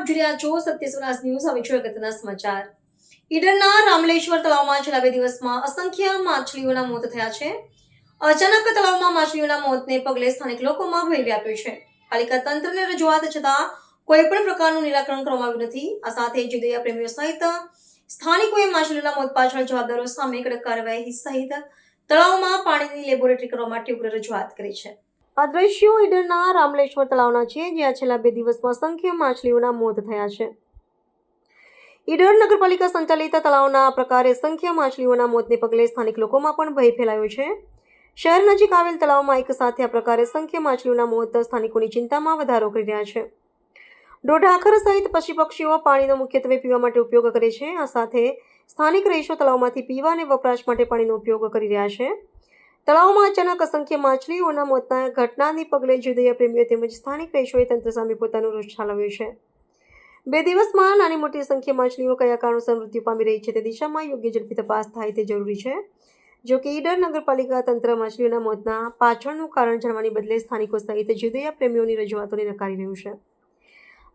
આપ જોઈ રહ્યા છો સત્ય ન્યૂઝ. હવે જોઈએ અગત્યના સમાચાર. ઈડરના રામલેશ્વર તળાવમાં છેલ્લા બે દિવસમાં અસંખ્ય માછલીઓના મોત થયા છે. અચાનક તળાવમાં માછલીઓના મોતને પગલે સ્થાનિક લોકોમાં ભય વ્યાપ્યો છે. પાલિકા તંત્રને રજૂઆત છતાં કોઈ પણ પ્રકારનું નિરાકરણ કરવામાં આવ્યું નથી. આ સાથે જુદૈયા પ્રેમીઓ સહિત સ્થાનિકોએ માછલીઓના મોત પાછળ જવાબદારો સામે કડક કાર્યવાહી સહિત તળાવમાં પાણીની લેબોરેટરી કરવા માટે ઉગ્ર રજૂઆત કરી છે. આ દ્રશ્યો ઈડરના રામલેશ્વર તળાવના છે, જ્યાં છેલ્લા બે દિવસમાં અસંખ્ય માછલીઓના મોત થયા છે. ઈડર નગરપાલિકા સંચાલિત તળાવના પ્રકારે અસંખ્ય માછલીઓના મોતને પગલે સ્થાનિક લોકોમાં પણ ભય ફેલાયો છે. શહેર નજીક આવેલ તળાવમાં એક સાથે આ પ્રકારે અસંખ્ય માછલીઓના મોત સ્થાનિકોની ચિંતામાં વધારો કરી રહ્યા છે. ઢોઢાખર સહિત પશુ પક્ષીઓ પાણીનો મુખ્યત્વે પીવા માટે ઉપયોગ કરે છે. આ સાથે સ્થાનિક રહીશો તળાવમાંથી પીવા અને વપરાશ માટે પાણીનો ઉપયોગ કરી રહ્યા છે. તળાવમાં અચાનક અસંખ્ય માછલીઓના મોતના ઘટનાની પગલે જુદૈયા પ્રેમીઓ તેમજ સ્થાનિક રહીશોએ તંત્ર સામે પોતાનો રોષ ઠાલવ્યો છે. બે દિવસમાં નાની મોટી સંખ્યા માછલીઓ કયા કારણોસર મૃત્યુ પામી રહી છે તે દિશામાં યોગ્ય ઝડપી તપાસ થાય તે જરૂરી છે. જો કે ઈડર નગરપાલિકા તંત્ર માછલીઓના મોતના પાછળનું કારણ જાણવાની બદલે સ્થાનિકો સહિત જુદયા પ્રેમીઓની રજૂઆતોને નકારી રહ્યું છે.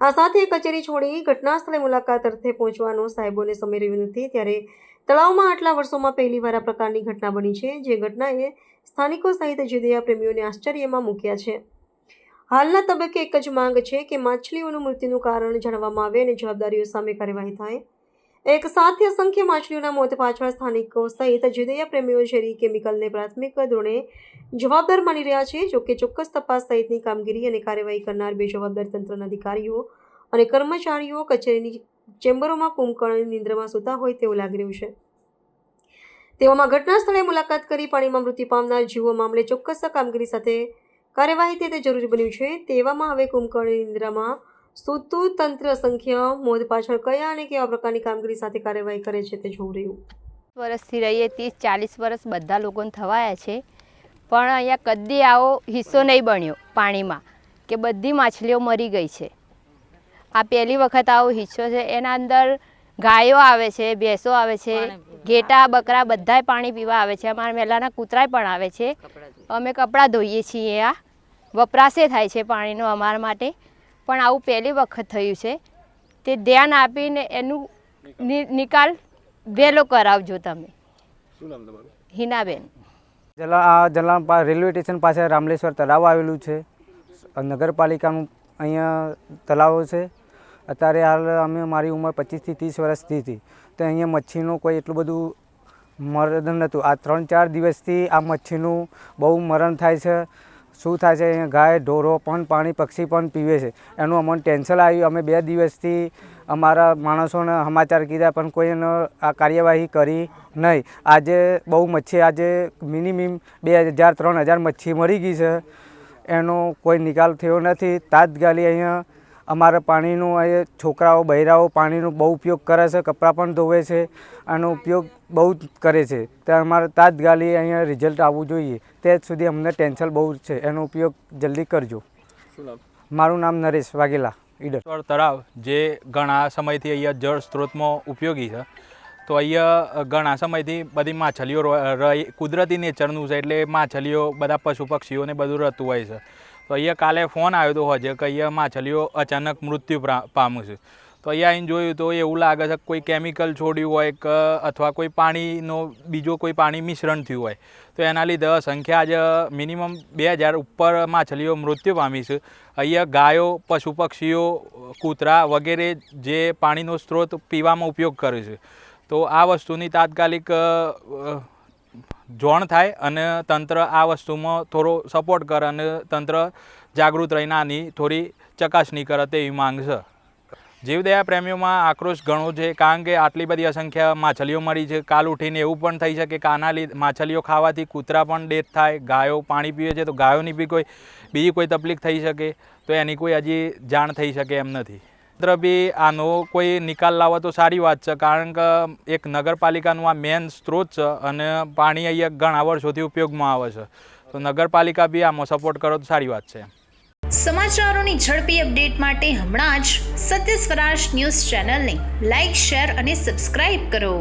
આ સાથે કચેરી છોડી ઘટના સ્થળે મુલાકાત અર્થે પહોંચવાનો સાહેબોને સમય રહ્યો નથી ત્યારે તળાવમાં આટલા વર્ષોમાં પહેલીવાર આ પ્રકારની ઘટના બની છે જે ઘટનાએ સ્થાનિકો સહિત જુદૈયા પ્રેમીઓને આશ્ચર્યમાં મૂક્યા છે. હાલના તબક્કે એક જ માંગ છે કે માછલીઓનું મૃત્યુનું કારણ જાણવામાં આવે અને જવાબદારીઓ સામે કાર્યવાહી થાય. એક સાથે અસંખ્ય માછલીઓના મોત પાછળ સ્થાનિકો સહિત જુદૈયા પ્રેમીઓ ઝેરી કેમિકલને પ્રાથમિક ધોરણે જવાબદાર માની રહ્યા છે. જોકે ચોક્કસ તપાસ સહિતની કામગીરી અને કાર્યવાહી કરનાર બે જવાબદાર તંત્રના અધિકારીઓ અને કર્મચારીઓ કચેરીની ચેમ્બરોમાં કુંભકર્ણ નિંદ્રામાં સૂતા હોય તેવું લાગી રહ્યું છે. તેવામાં ઘટના સ્થળે મુલાકાત કરી પાણીમાં મૃત્યુ પામનાર જીવો મામલે ચોક્કસ કામગીરી સાથે કાર્યવાહી તે જરૂરી બન્યું છે. તેવામાં હવે કુંભકર્ણ નિંદ્રામાં સૂતું તંત્ર મોદ મોત પાછળ કયા અને કેવા પ્રકારની કામગીરી સાથે કાર્યવાહી કરે છે તે જોવું રહ્યું. વર્ષથી રહીએ ત્રીસ ચાલીસ વર્ષ બધા લોકોને થવાયા છે. પણ અહીંયા કદી આવો હિસ્સો નહીં બન્યો પાણીમાં કે બધી માછલીઓ મરી ગઈ છે. આ પહેલી વખત આવો હિસ્સો છે. એના અંદર ગાયો આવે છે ભેંસો આવે છે ઘેટા બકરા બધાય પાણી પીવા આવે છે. અમારા મેલાના કૂતરાય પણ આવે છે. અમે કપડાં ધોઈએ છીએ આ. વપરાશે થાય છે પાણીનો અમારા માટે. પણ આવું પહેલી વખત થયું છે. તે ધ્યાન આપીને એનું નિકાલ. વહેલો કરાવજો તમે. શું નામ તમારું? હિનાબેન. જલા આ જલારામ રેલવે સ્ટેશન પાસે રામલેશ્વર તળાવ આવેલું છે. નગરપાલિકાનું અહીંયા તળાવ છે. અત્યારે હાલ અમે મારી ઉંમર પચીસથી ત્રીસ વર્ષથી હતી. તો અહીંયા મચ્છીનું કોઈ એટલું બધું મરણ નહોતું. આ ત્રણ ચાર દિવસથી આ મચ્છીનું બહુ મરણ થાય છે. શું થાય છે? અહીંયા ગાય, ઢોરો પણ, પાણી પક્ષી પણ પીવે છે. એનું અમને ટેન્શન આવ્યું. અમે બે દિવસથી અમારા માણસોને સમાચાર કીધા, પણ કોઈ એનો આ કાર્યવાહી કરી નહીં. આજે બહુ મચ્છી, આજે મિનિમમ બે હજાર, ત્રણ હજાર મચ્છી મરી ગઈ છે. એનો કોઈ નિકાલ થયો નથી. તાત્કાલિક અહીંયા અમારે પાણીનું અહીંયા છોકરાઓ બૈરાઓ પાણીનો બહુ ઉપયોગ કરે છે કપડાં પણ ધોવે છે આનો ઉપયોગ બહુ જ કરે છે. તે અમારે તાત્કાલિક અહીંયા રિઝલ્ટ આવવું જોઈએ. તે સુધી અમને ટેન્શન બહુ છે. એનો ઉપયોગ જલ્દી કરજો. મારું નામ નરેશ વાઘેલા ઈડર. તળાવ જે ઘણા સમયથી અહીંયા જળ સ્ત્રોતમાં ઉપયોગી છે. તો અહીંયા ઘણા સમયથી બધી માછલીઓ કુદરતી નેચરનું છે એટલે માછલીઓ બધા પશુ પક્ષીઓને બધું રહેતું હોય છે. તો અહીંયા કાલે ફોન આવ્યો હતો હજે કે અહીંયા માછલીઓ અચાનક મૃત્યુ પામું છે. તો અહીંયા આવીને જોયું તો એવું લાગે છે કે કોઈ કેમિકલ છોડ્યું હોય કે અથવા કોઈ પાણીનો બીજો કોઈ પાણી મિશ્રણ થયું હોય. તો એના લીધે સંખ્યા આજે મિનિમમ બે હજાર ઉપર માછલીઓ મૃત્યુ પામી છે. અહીંયા ગાયો, પશુ પક્ષીઓ, કૂતરા વગેરે જે પાણીનો સ્ત્રોત પીવામાં ઉપયોગ કરે છે. તો આ વસ્તુની તાત્કાલિક જોણ થાય અને તંત્ર આ વસ્તુમાં થોડો સપોર્ટ કરે અને તંત્ર જાગૃત રહીને આની થોડી ચકાસણી કરે તેવી માંગ છે. જીવદયા પ્રેમીઓમાં આક્રોશ ઘણો છે, કારણ કે આટલી બધી અસંખ્ય માછલીઓ મળી છે. કાલ ઉઠીને એવું પણ થઈ શકે કે આના માછલીઓ ખાવાથી કૂતરા પણ ડેથ થાય, ગાયો પાણી પીવે છે, તો ગાયોની બી કોઈ, બીજી કોઈ તકલીફ થઈ શકે, તો એની કોઈ હજી જાણ થઈ શકે એમ નથી. તંત્ર બી આનો કોઈ નિકાલ લાવવા તો સારી વાત છે, કારણ કે એક નગરપાલિકાનું આ મેન સ્ત્રોત છે અને પાણી અહીંયા ઘણા વર્ષોથી ઉપયોગમાં આવે છે. તો નગરપાલિકા બી આમાં સપોર્ટ કરો તો સારી વાત છે. સમાચારોની ઝડપી અપડેટ માટે હમણાં જ સત્ય સ્વરાજ ન્યૂઝ ચેનલને લાઇક શેર અને સબસ્ક્રાઇબ કરો.